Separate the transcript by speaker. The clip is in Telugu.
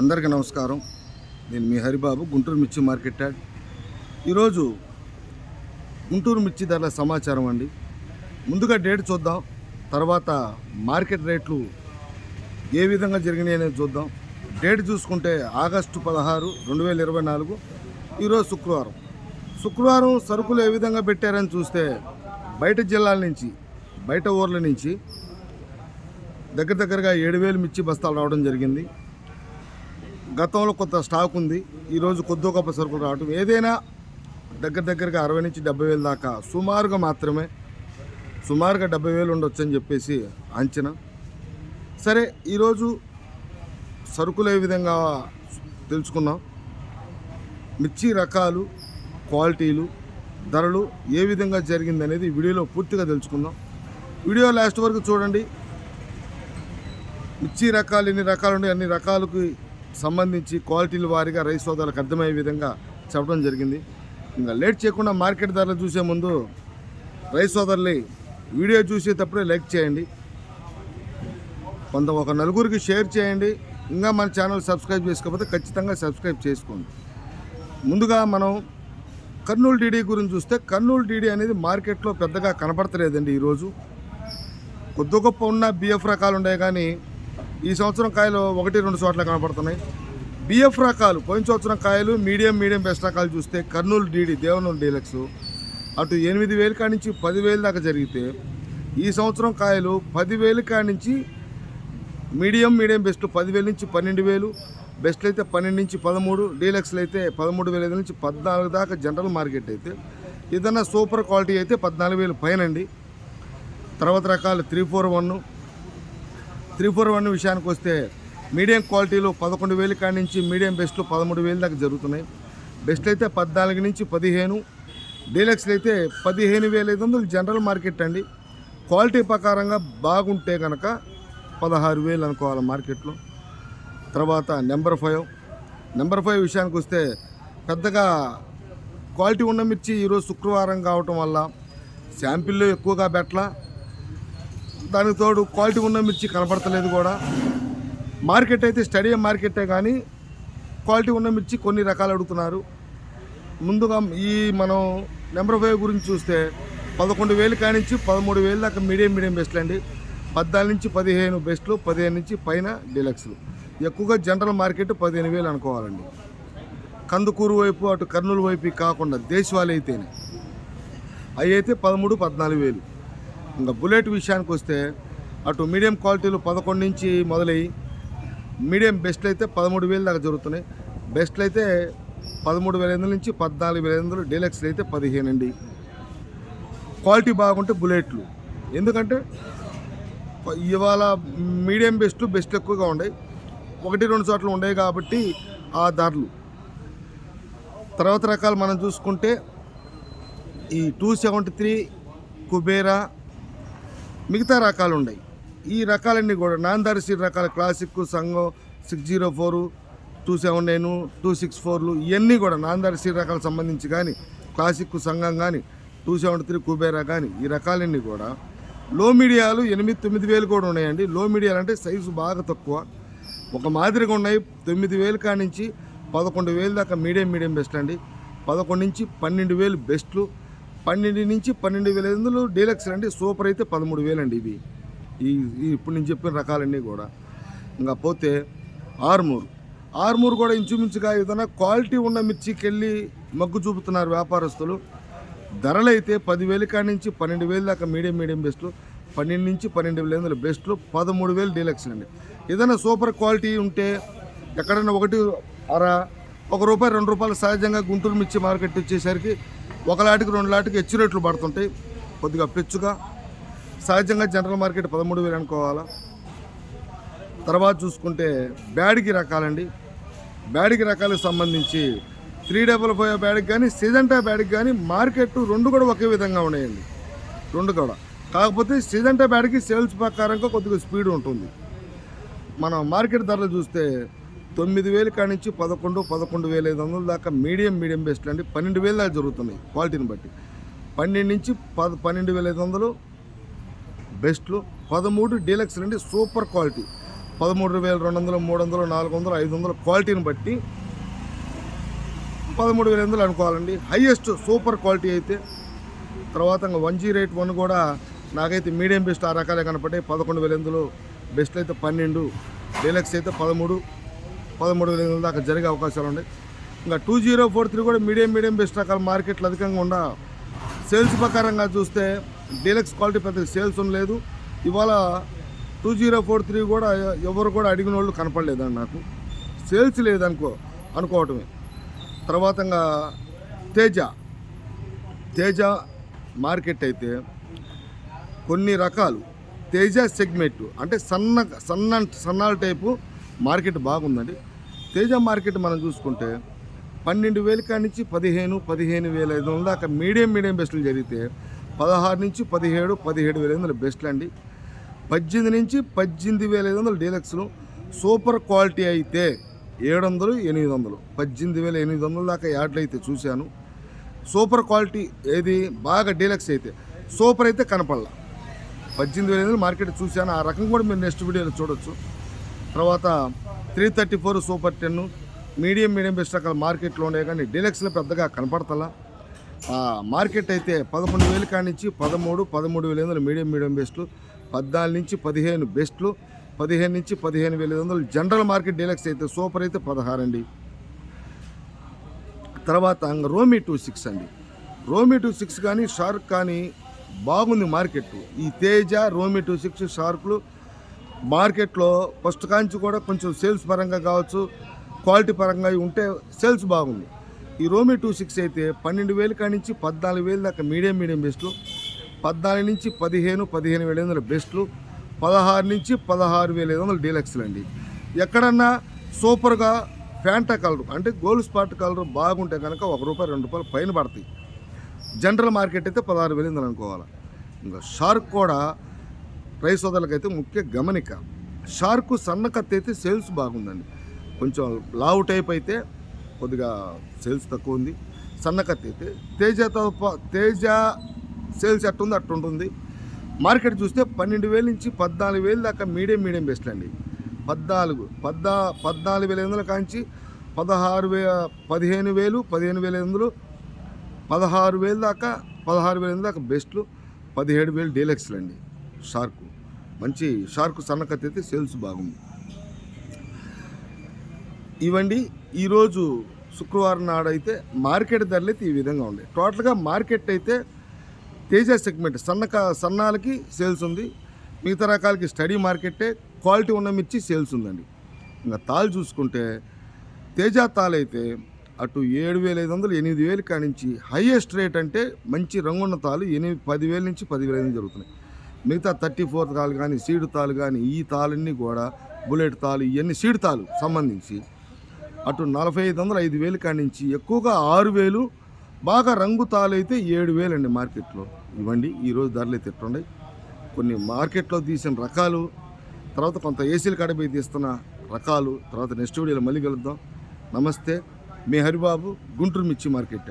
Speaker 1: అందరికీ నమస్కారం. నేను మీ హరిబాబు గుంటూరు మిర్చి మార్కెట్ యాడ్. ఈరోజు గుంటూరు మిర్చి ధరల సమాచారం అండి. ముందుగా డేట్ చూద్దాం తర్వాత మార్కెట్ రేట్లు ఏ విధంగా జరిగినాయి అనేది చూద్దాం. డేట్ చూసుకుంటే ఆగస్టు పదహారు రెండు వేల ఇరవై నాలుగు ఈరోజు శుక్రవారం. శుక్రవారం సరుకులు ఏ విధంగా పెట్టారని చూస్తే బయట జిల్లాల నుంచి బయట ఊర్ల నుంచి దగ్గర దగ్గరగా ఏడు వేలు మిర్చి బస్తాలు రావడం జరిగింది. గతంలో కొంత స్టాక్ ఉంది. ఈరోజు కొద్దో గొప్ప సరుకులు రావటం. ఏదైనా దగ్గర దగ్గరగా అరవై నుంచి డెబ్బై వేలు దాకా సుమారుగా మాత్రమే సుమారుగా డెబ్బై వేలు ఉండొచ్చు అని చెప్పేసి అంచనా. సరే ఈరోజు సరుకులు ఏ విధంగా తెలుసుకున్నాం. మిర్చి రకాలు క్వాలిటీలు ధరలు ఏ విధంగా జరిగింది అనేది వీడియోలో పూర్తిగా తెలుసుకుందాం. వీడియో లాస్ట్ వరకు చూడండి. మిర్చి రకాలు ఎన్ని రకాలు ఉన్నాయి అన్ని రకాలకి సంబంధించి క్వాలిటీల వారీగా రైస్ సోదాలకు అర్థమయ్యే విధంగా చెప్పడం జరిగింది. ఇంకా లేట్ చేయకుండా మార్కెట్ ధరలు చూసే ముందు రైస్ సోదరులు వీడియో చూసేటప్పుడే లైక్ చేయండి. కొంత ఒక నలుగురికి షేర్ చేయండి. ఇంకా మన ఛానల్ సబ్స్క్రైబ్ చేసుకోకపోతే ఖచ్చితంగా సబ్స్క్రైబ్ చేసుకోండి. ముందుగా మనం కర్నూలు డీడీ గురించి చూస్తే కర్నూలు డీడీ అనేది మార్కెట్లో పెద్దగా కనపడతలేదండి ఈరోజు. కొద్ది గొప్ప ఉన్న బిఎఫ్ రకాలు ఉన్నాయి కానీ ఈ సంవత్సరం కాయలు ఒకటి రెండు చోట్ల కనపడుతున్నాయి బిఎఫ్ రకాలు పోయిన సంవత్సరం కాయలు మీడియం మీడియం బెస్ట్ రకాలు చూస్తే కర్నూలు డీడీ దేవనూరు డీలక్స్. అటు ఎనిమిది వేలు కాడి నుంచి పదివేలు దాకా జరిగితే ఈ సంవత్సరం కాయలు పదివేలు కాడి నుంచి మీడియం మీడియం బెస్ట్ పదివేల నుంచి పన్నెండు వేలు బెస్ట్లు అయితే పన్నెండు నుంచి పదమూడు డీలక్స్లు అయితే పదమూడు వేల ఐదు నుంచి పద్నాలుగు దాకా జనరల్ మార్కెట్ అయితే. ఏదన్నా సూపర్ క్వాలిటీ అయితే పద్నాలుగు వేలు పైనండి. తర్వాత రకాలు three four one three four one విషయానికి వస్తే మీడియం క్వాలిటీలో పదకొండు వేలు కాడి నుంచి మీడియం బెస్ట్లు పదమూడు వేలు దాకా జరుగుతున్నాయి. బెస్ట్ అయితే పద్నాలుగు నుంచి పదిహేను డీలక్స్లు అయితే పదిహేను వేల ఐదు వందలు జనరల్ మార్కెట్ అండి. క్వాలిటీ ప్రకారంగా బాగుంటే కనుక పదహారు వేలు అనుకోవాలి మార్కెట్లో. తర్వాత నెంబర్ ఫైవ్ నెంబర్ ఫైవ్ విషయానికి వస్తే పెద్దగా క్వాలిటీ ఉన్న మిర్చి ఈరోజు శుక్రవారం కావటం వల్ల శాంపిల్లో ఎక్కువగా బెట్ల దానికి తోడు క్వాలిటీ ఉన్న మిర్చి కనపడతలేదు కూడా. మార్కెట్ అయితే స్టడీ మార్కెటే కానీ క్వాలిటీ ఉన్న మిర్చి కొన్ని రకాలు అడుగుతున్నారు. ముందుగా ఈ మనం నెంబర్ ఫైవ్ గురించి చూస్తే పదకొండు వేలు కానించి పదమూడు వేలు దాకా మీడియం మీడియం బెస్ట్లు అండి. పద్నాలుగు నుంచి పదిహేను బెస్ట్లు పదిహేను నుంచి పైన డీలక్స్లు. ఎక్కువగా జనరల్ మార్కెట్ పదిహేను వేలు అనుకోవాలండి. కందుకూరు వైపు అటు కర్నూలు వైపు కాకుండా దేశవాళీ అయితేనే. అవి అయితే పదమూడు పద్నాలుగు వేలు. ఇంకా బుల్లెట్ విషయానికి వస్తే అటు మీడియం క్వాలిటీలు పదకొండు నుంచి మొదలై మీడియం బెస్ట్లు అయితే పదమూడు వేలు దాకా జరుగుతున్నాయి. బెస్ట్లు అయితే పదమూడు వేల ఎనిమిది నుంచి పద్నాలుగు వేల ఎనిమిది డీలక్స్లు అయితే పదిహేను అండి. క్వాలిటీ బాగుంటే బుల్లెట్లు. ఎందుకంటే ఇవాళ మీడియం బెస్ట్ బెస్ట్ ఎక్కువగా ఉన్నాయి. ఒకటి రెండు చోట్ల ఉన్నాయి కాబట్టి ఆ ధరలు. తర్వాత రకాలు మనం చూసుకుంటే ఈ టూ సెవెంటీ త్రీ కుబేరా మిగతా రకాలు ఉన్నాయి ఈ రకాలన్నీ కూడా నాందారి సీడ్ రకాల క్లాసిక్ సంఘం six zero four two seven nine two six ఫోర్లు ఇవన్నీ కూడా నాందారి సీడ్ రకాలకు సంబంధించి కానీ క్లాసిక్ సంఘం కానీ టూ సెవెన్ త్రీ కుబేరా కానీ ఈ రకాలన్నీ కూడా లో మీడియాలు ఎనిమిది తొమ్మిది వేలు కూడా ఉన్నాయండి. లో మీడియాలు అంటే సైజు బాగా తక్కువ. ఒక మాదిరిగా ఉన్నాయి. తొమ్మిది వేలు కానించి పదకొండు వేలు దాకా మీడియం మీడియం బెస్ట్ అండి పదకొండు నుంచి పన్నెండు వేలు బెస్ట్లు. పన్నెండు నుంచి పన్నెండు వేల ఐదు వందలు డీలక్స్ అండి సూపర్ అయితే పదమూడు వేలండి ఇవి. ఈ ఇప్పుడు నేను చెప్పిన రకాలన్నీ కూడా. ఇంకా పోతే ఆర్మూర్. ఆర్మూర్ కూడా ఇంచుమించుగా ఏదైనా క్వాలిటీ ఉన్న మిర్చికి వెళ్ళి మగ్గు చూపుతున్నారు వ్యాపారస్తులు. ధరలు అయితే పదివేల కాడి నుంచి పన్నెండు వేలు దాకా మీడియం మీడియం బెస్ట్లు పన్నెండు నుంచి పన్నెండు వేల ఐదు బెస్ట్లు పదమూడు వేలు డీలక్స్ అండి. ఏదైనా సూపర్ క్వాలిటీ ఉంటే ఎక్కడైనా ఒకటి అర ఒక రూపాయి రెండు రూపాయలు సహజంగా గుంటూరు మిర్చి మార్కెట్ వచ్చేసరికి ఒక లాటికి రెండు లాటికి హెచ్చు రేట్లు పడుతుంటాయి. కొద్దిగా పెచ్చుగా. సహజంగా జనరల్ మార్కెట్ పదమూడు వేలు అనుకోవాలా. తర్వాత చూసుకుంటే బ్యాడికి రకాలండి. బ్యాడికి రకాలకు సంబంధించి త్రీ డబల్ ఫైవ్ బ్యాడ్కి కానీ సిజంటా బ్యాడ్కి కానీ మార్కెట్ రెండు కూడా ఒకే విధంగా ఉన్నాయండి. రెండు కూడా. కాకపోతే సిజంటా బ్యాడ్కి సేల్స్ ప్రకారంగా కొద్దిగా స్పీడ్ ఉంటుంది. మనం మార్కెట్ ధరలు చూస్తే తొమ్మిది వేలు కాడి నుంచి పదకొండు పదకొండు వేల ఐదు వందల దాకా మీడియం మీడియం బెస్ట్లు అండి. పన్నెండు వేలు దాకా జరుగుతున్నాయి క్వాలిటీని బట్టి. పన్నెండు నుంచి పద పన్నెండు వేల ఐదు వందలు బెస్ట్లు. పదమూడు డీలక్స్ అండి సూపర్ క్వాలిటీ. పదమూడు వేల రెండు వందలు మూడు వందలు నాలుగు వందలు ఐదు వందలు క్వాలిటీని బట్టి పదమూడు వేల వందలు అనుకోవాలండి. హైయెస్ట్ సూపర్ క్వాలిటీ అయితే. తర్వాత ఇంకా వన్ జీ రేట్ వన్ కూడా నాకైతే మీడియం బెస్ట్ ఆ రకాలే కనపడ్డాయి. పదకొండు వేల వందలు బెస్ట్ అయితే పన్నెండు డీలక్స్ అయితే పదమూడు పదమూడు వేల ఎనిమిది దాకా జరిగే అవకాశాలు ఉన్నాయి. ఇంకా టూ జీరో ఫోర్ త్రీ కూడా మీడియం మీడియం బెస్ట్ రకాల మార్కెట్లు అధికంగా ఉండ సేల్స్ ప్రకారంగా చూస్తే డీలక్స్ క్వాలిటీ పెద్దగా సేల్స్ ఉండలేదు ఇవాళ టూ జీరో ఫోర్ త్రీ కూడా ఎవరు కూడా అడిగిన వాళ్ళు కనపడలేదండి నాకు. సేల్స్ లేదనుకో అనుకోవటమే. తర్వాత ఇంకా తేజ. తేజ మార్కెట్ అయితే కొన్ని రకాలు. తేజ సెగ్మెంట్ అంటే సన్న సన్న సన్నాల టైపు మార్కెట్ బాగుందండి. తేజ మార్కెట్ మనం చూసుకుంటే పన్నెండు వేల కాడి నుంచి పదిహేను పదిహేను వేల ఐదు వందల దాకా మీడియం మీడియం బెస్ట్లు జరిగితే పదహారు నుంచి పదిహేడు పదిహేడు వేల ఐదు వందల బెస్ట్లు అండి. పద్దెనిమిది నుంచి పద్దెనిమిది వేల ఐదు వందలు డీలక్స్లు సూపర్ క్వాలిటీ అయితే ఏడు వందలు ఎనిమిది వందలు. పద్దెనిమిది వేల ఎనిమిది వందల దాకా యాడ్లు అయితే చూశాను. సూపర్ క్వాలిటీ ఏది బాగా డీలక్స్ అయితే సూపర్ అయితే కనపడాల. పద్దెనిమిది వేల ఎనిమిది మార్కెట్ చూశాను. ఆ రకం కూడా మీరు నెక్స్ట్ వీడియోలో చూడొచ్చు. తర్వాత three thirty four super ten medium medium best రకాల మార్కెట్లో ఉండే కానీ డీలక్స్లో పెద్దగా కనపడతలా. మార్కెట్ అయితే పదకొండు వేలు కాడి నుంచి పదమూడు పదమూడు వేల వందలు మీడియం మీడియం బెస్ట్లు పద్నాలుగు నుంచి పదిహేను బెస్ట్లు పదిహేను నుంచి పదిహేను వేల ఐదు వందలు. జనరల్ మార్కెట్ డీలక్స్ అయితే సూపర్ అయితే పదహారు అండి. తర్వాత ఇంక రోమీ టూ సిక్స్ అండి. రోమీ టూ సిక్స్ కానీ షార్క్ కానీ బాగుంది మార్కెట్ ఈ తేజ రోమీ టూ సిక్స్ షార్క్లు మార్కెట్లో ఫస్ట్ కాంచి కూడా కొంచెం సేల్స్ పరంగా కావచ్చు క్వాలిటీ పరంగా ఉంటే సేల్స్ బాగుంది. ఈ రోమీ టూ సిక్స్ అయితే పన్నెండు వేలు కాడి నుంచి పద్నాలుగు వేలు దాకా మీడియం మీడియం బెస్ట్లు పద్నాలుగు నుంచి పదిహేను పదిహేను వేల ఐదు వందల బెస్ట్లు పదహారు నుంచి పదహారు వేల ఐదు వందల డీలక్స్లు అండి. ఎక్కడన్నా సూపర్గా ఫ్యాంటా కలర్ అంటే గోల్డ్ స్పాట్ కలర్ బాగుంటే కనుక ఒక రూపాయి రెండు రూపాయలు పైన పడతాయి. జనరల్ మార్కెట్ అయితే పదహారు వేలు అనుకోవాలి. ఇంకా షార్క్ కూడా రైస్ సోదరులకైతే ముఖ్య గమనిక. షార్క్ సన్న కత్తి అయితే సేల్స్ బాగుందండి. కొంచెం లావు టైప్ అయితే కొద్దిగా సేల్స్ తక్కువ ఉంది. సన్న కత్తి అయితే తేజతో ప- తేజ సేల్స్ అట్టుంది అట్టుంటుంది. మార్కెట్ చూస్తే పన్నెండు వేల నుంచి పద్నాలుగు వేలు దాకా మీడియం మీడియం బెస్ట్ అండి. పద్నాలుగు పద్నా పద్నాలుగు వేల ఐదు వందల కాంచి పదహారు వే పదిహేను వేలు పదిహేను వేల ఐదు వందలు పదహారు వేలు దాకా పదహారు వేల దాకా బెస్ట్లు పదిహేడు వేలు డీలక్స్లు అండి షార్క్. మంచి షార్క్ సన్నకత్తి అయితే సేల్స్ బాగుంది. ఇవండి ఈరోజు శుక్రవారం నాడైతే మార్కెట్ ధరలు అయితే ఈ విధంగా ఉన్నాయి టోటల్గా మార్కెట్ అయితే తేజ సెగ్మెంట్ సన్నక సన్నాలకి సేల్స్ ఉంది. మిగతా రకాలకి స్టడీ మార్కెట్టే క్వాలిటీ ఉన్న మిర్చి సేల్స్ ఉందండి. ఇంకా తాళ్ళు చూసుకుంటే తేజ తాళ్ళు అయితే అటు ఏడు వేల ఐదు వందలు ఎనిమిది వేలు కానించి హైయెస్ట్ రేట్ అంటే మంచి రంగున్న తాళ్ళు ఎనిమిది పదివేల నుంచి పదివేల జరుగుతున్నాయి. మిగతా థర్టీ ఫోర్ తాలు కానీ సీడు తాలు కానీ ఈ తాళన్నీ కూడా బుల్లెట్ తాలు ఇవన్నీ సీడు తాలు సంబంధించి అటు నలభై ఐదు వందలు ఐదు వేలు కానించి ఎక్కువగా ఆరు వేలు బాగా రంగు తాలు అయితే ఏడు వేలు అండి మార్కెట్లో. ఇవ్వండి ఈరోజు ధరలు అయితే ఎట్లున్నాయి? కొన్ని మార్కెట్లో తీసిన రకాలు తర్వాత కొంత ఏసీలు కడపోయి తీస్తున్న రకాలు తర్వాత నెక్స్ట్ వీడియోలో మళ్ళీ కలుద్దాం. నమస్తే మీ హరిబాబు గుంటూరు మిర్చి మార్కెట్